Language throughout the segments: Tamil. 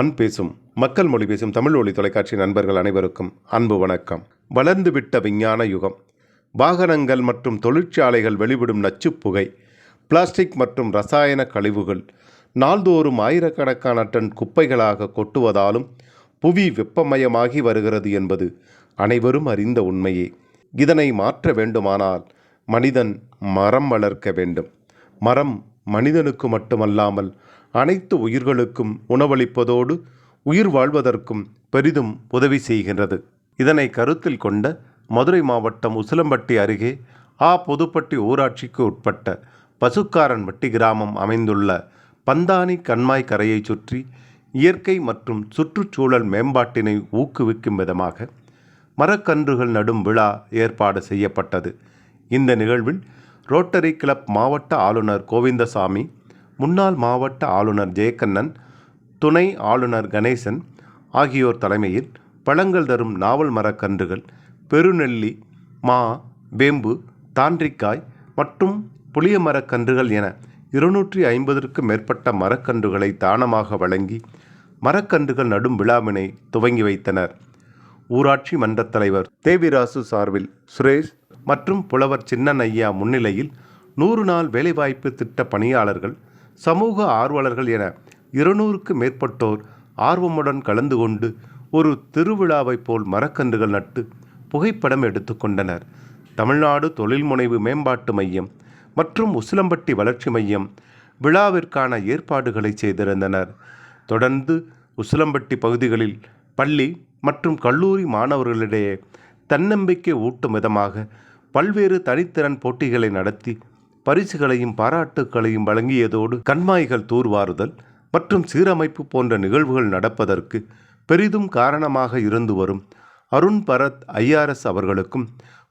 மண் பேசும் மக்கள் மொழி பேசும் தமிழ் ஒளி தொலைக்காட்சி நண்பர்கள் அனைவருக்கும் அன்பு வணக்கம். வளர்ந்துவிட்ட விஞ்ஞான யுகம். வாகனங்கள் மற்றும் தொழிற்சாலைகள் வெளிவிடும் நச்சு புகை பிளாஸ்டிக் மற்றும் ரசாயன கழிவுகள் நாள்தோறும் ஆயிரக்கணக்கான டன் குப்பைகளாக கொட்டுவதாலும் புவி வெப்பமயமாகி வருகிறது என்பது அனைவரும் அறிந்த உண்மையே. இதனை மாற்ற வேண்டுமானால் மனிதன் மரம் வளர்க்க வேண்டும். மரம் மனிதனுக்கு மட்டுமல்லாமல் அனைத்து உயிர்களுக்கும் உணவளிப்பதோடு உயிர் வாழ்வதற்கும் பெரிதும் உதவி செய்கின்றது. இதனை கருத்தில் கொண்ட மதுரை மாவட்டம் உசிலம்பட்டி அருகே ஆ. பொதுப்பட்டி ஊராட்சிக்கு உட்பட்ட பசுக்காரன்பட்டி கிராமம் அமைந்துள்ள பந்தானி கண்மாய் கரையைச் சுற்றி இயற்கை மற்றும் சுற்றுச்சூழல் மேம்பாட்டினை ஊக்குவிக்கும் விதமாக மரக்கன்றுகள் நடும் விழா ஏற்பாடு செய்யப்பட்டது. இந்த நிகழ்வில் ரோட்டரி கிளப் மாவட்ட ஆளுநர் கோவிந்தசாமி முன்னாள் மாவட்ட ஆளுநர் ஜெயக்கண்ணன் துணை ஆளுநர் கணேசன் ஆகியோர் தலைமையில் பழங்கள் தரும் நாவல் மரக்கன்றுகள் பெருநெல்லி மா வேம்பு தாண்டிக்காய் மற்றும் புளிய மரக்கன்றுகள் என இருநூற்றி ஐம்பதற்கும் மேற்பட்ட மரக்கன்றுகளை தானமாக வழங்கி மரக்கன்றுகள் நடும் விழாவினை துவங்கி வைத்தனர். ஊராட்சி மன்றத் தலைவர் தேவிராசு சார்பில் சுரேஷ் மற்றும் புலவர் சின்னன் ஐயா முன்னிலையில் நூறு நாள் வேலைவாய்ப்பு திட்ட பணியாளர்கள் சமூக ஆர்வலர்கள் என இருநூறுக்கு மேற்பட்டோர் ஆர்வமுடன் கலந்து கொண்டு ஒரு திருவிழாவைப் போல் மரக்கன்றுகள் நட்டு புகைப்படம் எடுத்துக்கொண்டனர் தமிழ்நாடு தொழில் முனைவு மேம்பாட்டு மையம் மற்றும் உசிலம்பட்டி வளர்ச்சி மையம் விழாவிற்கான ஏற்பாடுகளை செய்திருந்தனர். தொடர்ந்து உசிலம்பட்டி பகுதிகளில் பள்ளி மற்றும் கல்லூரி மாணவர்களிடையே தன்னம்பிக்கை ஊட்டும் விதமாக பல்வேறு தனித்திறன் போட்டிகளை நடத்தி பரிசுகளையும் பாராட்டுக்களையும் வழங்கியதோடு கண்மாய்கள் தூர்வாறுதல் மற்றும் சீரமைப்பு போன்ற நிகழ்வுகள் நடப்பதற்கு பெரிதும் காரணமாக இருந்து வரும். அருண் பரத் ஐஆர்எஸ் அவர்களுக்கும்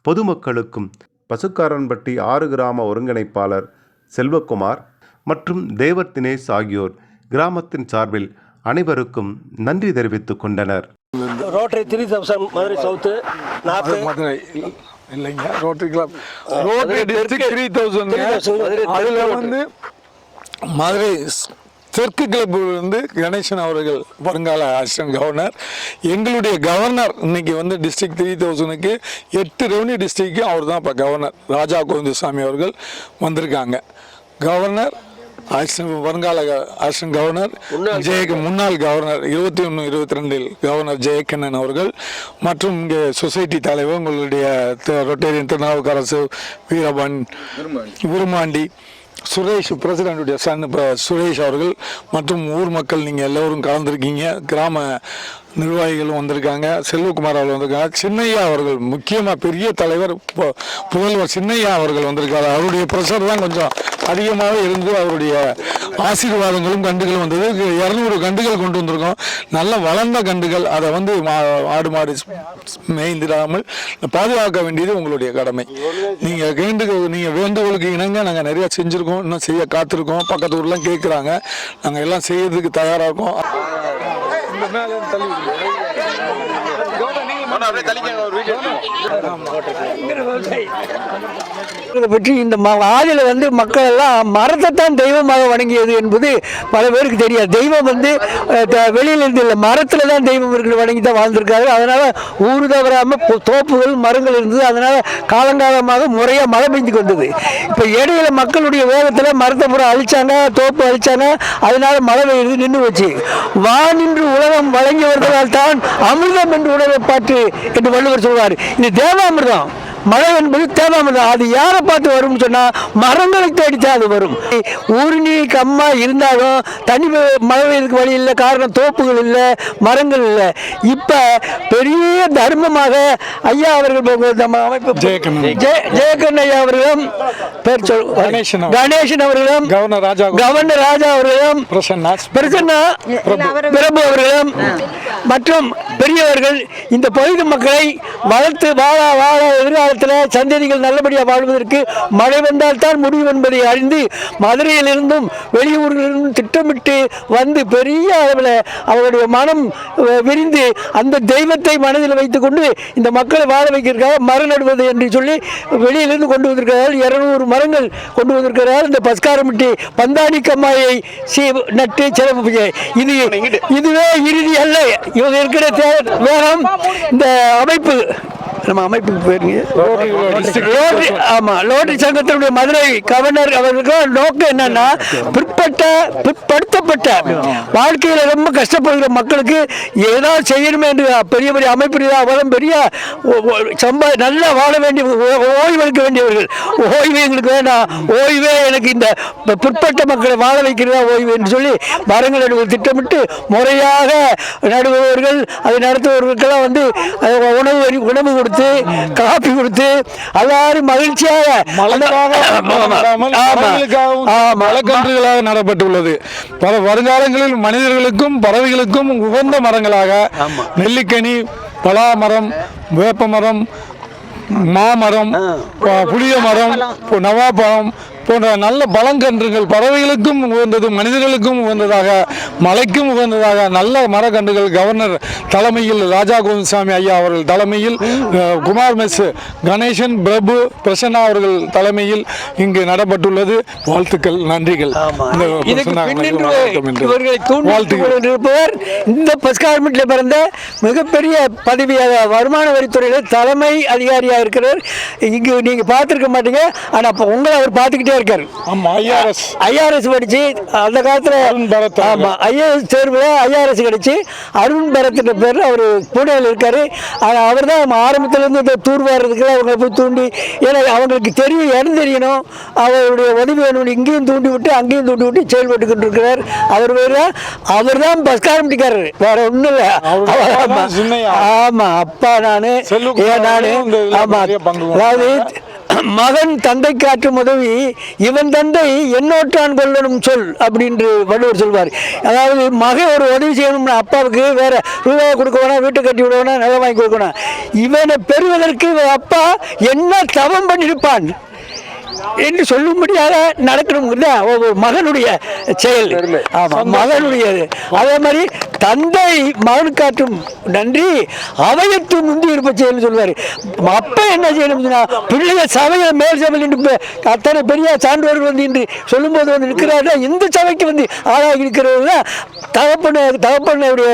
பொதுமக்களுக்கும் பசுக்காரன்பட்டி ஆறு கிராம ஒருங்கிணைப்பாளர் செல்வகுமார் மற்றும் தேவர் தினேஷ் ஆகியோர் கிராமத்தின் சார்பில் அனைவருக்கும் நன்றி தெரிவித்துக் கொண்டனர். Rotary three thousand Madurai south Madurai. இல்லைங்க rotary club rotary district three thousand 3000 அதில் வந்து மதுரை தெற்கு கிளப்பில் இருந்து கணேசன் அவர்கள் வருங்கால அசிஸ்டன்ட் கவர்னர் எங்களுடைய கவர்னர் இன்னைக்கு வந்து டிஸ்ட்ரிக்ட் த்ரீ தௌசண்ட்க்கு எட்டு ரெவன்யூ டிஸ்ட்ரிக்க்கு அவர் தான் இப்போ கவர்னர் ராஜா கோவிந்தசாமி அவர்கள் வந்திருக்காங்க. கவர்னர் அசிஸ்டன்ட் வருங்கால அசிஸ்டன்ட் கவர்னர் ஜெய முன்னாள் கவர்னர் இருபத்தி ஒன்று இருபத்தி ரெண்டில் கவர்னர் ஜெயக்கண்ணன் அவர்கள் மற்றும் இங்கே சொசைட்டி தலைவர் உங்களுடைய ரொட்டேரியன் திருநாவுக்கரசு வீரபன் விருமாண்டி சுரேஷ் பிரசிடண்டுடைய சன் சுரேஷ் அவர்கள் மற்றும் ஊர் மக்கள் நீங்கள் எல்லோரும் கலந்துருக்கீங்க. கிராம நிர்வாகிகளும் வந்திருக்காங்க செல்வகுமார் அவர்கள் வந்திருக்காங்க. சின்னையா அவர்கள் முக்கியமாக பெரிய தலைவர் பு- புதல்வர் சின்னையா அவர்கள் வந்திருக்காரு. அவருடைய ப்ரெஷர் தான் கொஞ்சம் அதிகமாக இருந்து அவருடைய ஆசீர்வாதங்களும் கண்டுகளும் வந்தது. இரநூறு கண்டுகள் கொண்டு வந்திருக்கோம். நல்ல வளர்ந்த கண்டுகள். அதை வந்து மா- ஆடு மாடு மேய்ந்திடாமல் பாதுகாக்க வேண்டியது உங்களுடைய கடமை. நீங்கள் கேண்டு நீங்கள் வேண்டுகோளுக்கு இணங்க நாங்கள் நிறையா செஞ்சுருக்கோம். இன்னும் செய்ய காத்திருக்கோம். பக்கத்து ஊர்லாம் கேட்குறாங்க நாங்கள் எல்லாம் செய்யறதுக்கு தயாராக இருக்கோம். இந்த மேலே தள்ளி இதை பற்றி இந்த ம ஆதியில் வந்து மக்கள் எல்லாம் மரத்தை தான் தெய்வமாக வணங்கியது என்பது பல பேருக்கு தெரியாது. தெய்வம் வந்து வெளியிலிருந்து வெளியில இருந்து இல்லை மரத்தில் தான் தெய்வம் இருக்கு வணங்கி தான் வாழ்ந்திருக்காரு அதனால ஊர் தவறாமல் தோப்புகள் மரங்கள் இருந்தது. அதனால காலங்காலமாக முறையாக மழை பெஞ்சு வந்தது இப்போ இடையில மக்களுடைய வேகத்தில் மரத்தை பூரா அழிச்சாங்க தோப்பு அழிச்சாங்க. அதனால மழை பெய்யுது நின்று வச்சு வானின்று உலகம் வழங்கியவர்களால் தான் அமிர்தம் என்று உணவை பாட்டு என்று வள்ளுவர் சொல்வார் இது தேவாமிர்தம் மழை என்பது தேவாமிர்தம். அது யாரை பார்த்து வரும்னு சொன்னா மரங்களை தேடித்தான் அது வரும். ஊருணி கம்மா இருந்தாலும் தனி மழை பெய்யறதுக்கு வழி இல்லை காரணம் தோப்புகள் இல்லை மரங்கள் இல்லை. இப்ப பெரிய தர்மமாக ஐயா அவர்கள் நம்ம அமைப்பு ஜெயக்கண்ணன். ஜெய- ஜெயக்கண்ணன் ஐயா அவர்களும் பேர் சொல். கணேசன் அவர்களும் கவர்னர் ராஜா கவர்னர் ராஜா அவர்களும் பிரசன்னா பிரசன்னா பிரபு. அவர்களும் மற்றும் பெரியவர்கள் இந்த பகுதி மக்களை வளர்த்து வாழ வாழ எதிர்காலத்தில் சந்ததிகள் நல்லபடியாக வாழ்வதற்கு மழை வந்தால் தான் முடியும் என்பதை அறிந்து மதுரையிலிருந்தும் வெளியூர்களிலிருந்தும் திட்டமிட்டு வந்து பெரிய அளவில் அவருடைய மனம் விரிந்து அந்த தெய்வத்தை மனதில் வைத்துக்கொண்டு இந்த மக்களை வாழ வைக்கிறதுக்காக மரம் நடுவது என்று சொல்லி வெளியிலிருந்து கொண்டு வந்திருக்கிறார்கள் இருநூறு மரங்கள் கொண்டு வந்திருக்கிறார்கள் இந்த பஸ்காரமிட்டி பந்தாடி கம்மாயை நட்டு சிறப்பு இது இதுவே இறுதி அல்ல. இவங்க இருக்கிற தே- வேகம் இந்த அமைப்பு நம்ம அமைப்புக்கு போயிருங்க ரோட்டரி ஆமா ரோட்டரி சங்கத்தினுடைய மதுரை கவர்னர் அவர்களுக்கு நோக்கம் என்னன்னா பிற்பட்ட பிற்படுத்தப்பட்ட வாழ்க்கையில ரொம்ப கஷ்டப்படுகிற மக்களுக்கு ஏதாவது செய்யணுமே என்று பெரிய பெரிய அமைப்பு அவரும் பெரிய சம்பா நல்லா வாழ வேண்டிய ஓய்வு எடுக்க வேண்டியவர்கள். ஓய்வு எங்களுக்கு வேண்டாம். ஓய்வே எனக்கு இந்த பிற்பட்ட மக்களை வாழ வைக்கிறதா ஓய்வு என்று சொல்லி மரங்கள் நடுவது திட்டமிட்டு முறையாக நடுபவர்கள் அதை நடத்துபவர்களுக்கெல்லாம் வந்து உணவு உணவு கொடுத்து காப்பி கொடுத்து எல்லாரும் மகிழ்ச்சியாக மரக்கன்றுகளாக நடப்பட்டுள்ளது. பல வருங்காலங்களில் மனிதர்களுக்கும் பறவைகளுக்கும் உகந்த மரங்களாக நெல்லிக்கனி பலா மரம் வேப்ப மரம் மாமரம் புளிய மரம் நவாப்பழம் போன்ற நல்ல பழங்கன்றுகள் பறவைகளுக்கும் உகந்தது மனிதர்களுக்கும் உகந்ததாக மலைக்கும் உகந்ததாக நல்ல மரக்கன்றுகள் கவர்னர் தலைமையில் ராஜா கோவிந்தசாமி ஐயா அவர்கள் தலைமையில் குமார் மெஸ் கணேசன் பிரபு பிரசன்னா அவர்கள் தலைமையில் இங்கு நடப்பட்டுள்ளது. வாழ்த்துக்கள் நன்றிகள். இருப்பவர் இந்த பஸ்கார்மெண்ட்டில் பிறந்த மிகப்பெரிய பதவியாக வருமான வரித்துறையில் தலைமை அதிகாரியாக இருக்கிறவர். இங்கு நீங்க பார்த்துருக்க மாட்டீங்க. ஆனா அப்போ உங்களை அவர் பார்த்துக்கிட்டே இருக்காரு. ஆமா ஐஆர்எஸ் ஐஆர்எஸ் படிச்சு அந்த காலத்துல அருண் பரத் அவர்கள். ஆமா ஐஏஎஸ் தேர்வில் ஐஆர்எஸ் கிடைச்சு அருண் பரத்ன்ற பேர் அவர் பூனேல இருக்காரு. அவர் தான் ஆரம்பத்துல இருந்து இந்த தூர் வாடுறதுக்குலாம் அவங்க போய் தூண்டி ஏன்னா அவங்களுக்கு தெரியும் இடம் தெரியணும். அவருடைய உதவி வேணும் இங்கேயும் தூண்டி விட்டு அங்கேயும் தூண்டி விட்டு செயல்பட்டுக்கிட்டு இருக்கிறார். அவர் வேற அவர் தான் பஸ் காரம்பிட்டிக்காரர் வேற ஒன்றும் இல்லை. ஆமா அப்பா நானு ஏன் நானு? ஆமா. அதாவது மகன் தந்தை காட்டும் உதவி இவன் தந்தை என்னோட்டான் கொள்ளணும் சொல் அப்படின்று வள்ளுவர் சொல்வார். அதாவது மகன் ஒரு உதவி செய்யணும்னா அப்பாவுக்கு வேற ரூபாய் கொடுக்க வேணாம் வீட்டை கட்டி விட வேணாம் நிலம் வாங்கி கொடுக்க வேணாம் இவனை பெறுவதற்கு இவன் அப்பா என்ன தவம் பண்ணியிருப்பான் என்று சொல்லும்படியாக நடக்கணுங்கிறது ஒரு மகனுடைய செயல். ஆமா மகனுடைய அதே மாதிரி தந்தை மகன் காட்டும் நன்றி. அவையத்து முந்தி இருப்ப செயல்னு சொல்லுவார் அப்ப என்ன செய்யணும் சொன்னா, பிள்ளைகள் சபையை மேல் சபையில் நின்று அத்தனை பெரிய சான்றோர்கள் வந்து இன்று சொல்லும்போது வந்து நிற்கிறாரு இந்த சபைக்கு வந்து ஆளாகி இருக்கிறது தான் தகப்பன தகப்பனுடைய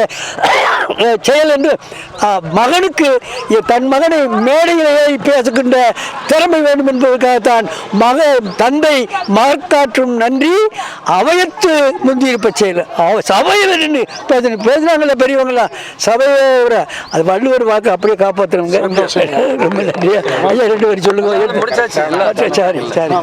செயல் என்று மகனுக்கு எ- தன் மகனை மேடையில் பேசுகின்ற திறமை வேண்டும் என்பதற்காகத்தான் மக தந்தை மகற்காற்றும் நன்றி. அவையத்து முந்தி இருப்ப செயல். அவ சபையில் நின்று பேசணும் பேசுனாங்கல்ல பெரியவங்களாம் சபையோட அது வள்ளுவர் வாக்கு அப்படியே காப்பாற்றுறவங்க ரொம்ப நன்றி ஐயா ரெண்டு பேரும் சொல்லுங்க. சரி சரி.